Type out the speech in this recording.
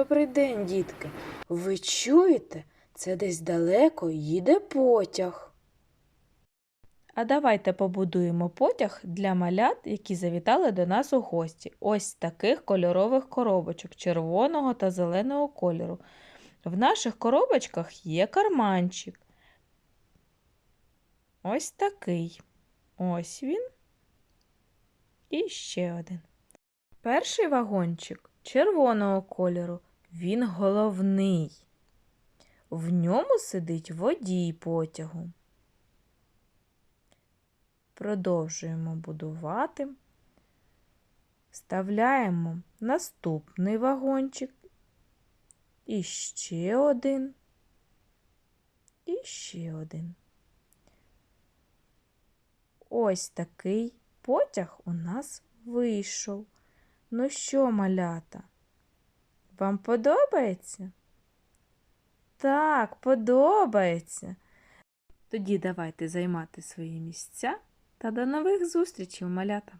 Добрий день, дітки. Ви чуєте? Це десь далеко їде потяг. А давайте побудуємо потяг для малят, які завітали до нас у гості. Ось таких кольорових коробочок червоного та зеленого кольору. В наших коробочках є карманчик. Ось такий. Ось він. І ще один. Перший вагончик червоного кольору. Він головний. В ньому сидить водій потягу. Продовжуємо будувати. Вставляємо наступний вагончик. І ще один. І ще один. Ось такий потяг у нас вийшов. Ну що, малята? Вам подобається? Так, подобається. Тоді давайте займати свої місця та до нових зустрічей, малята!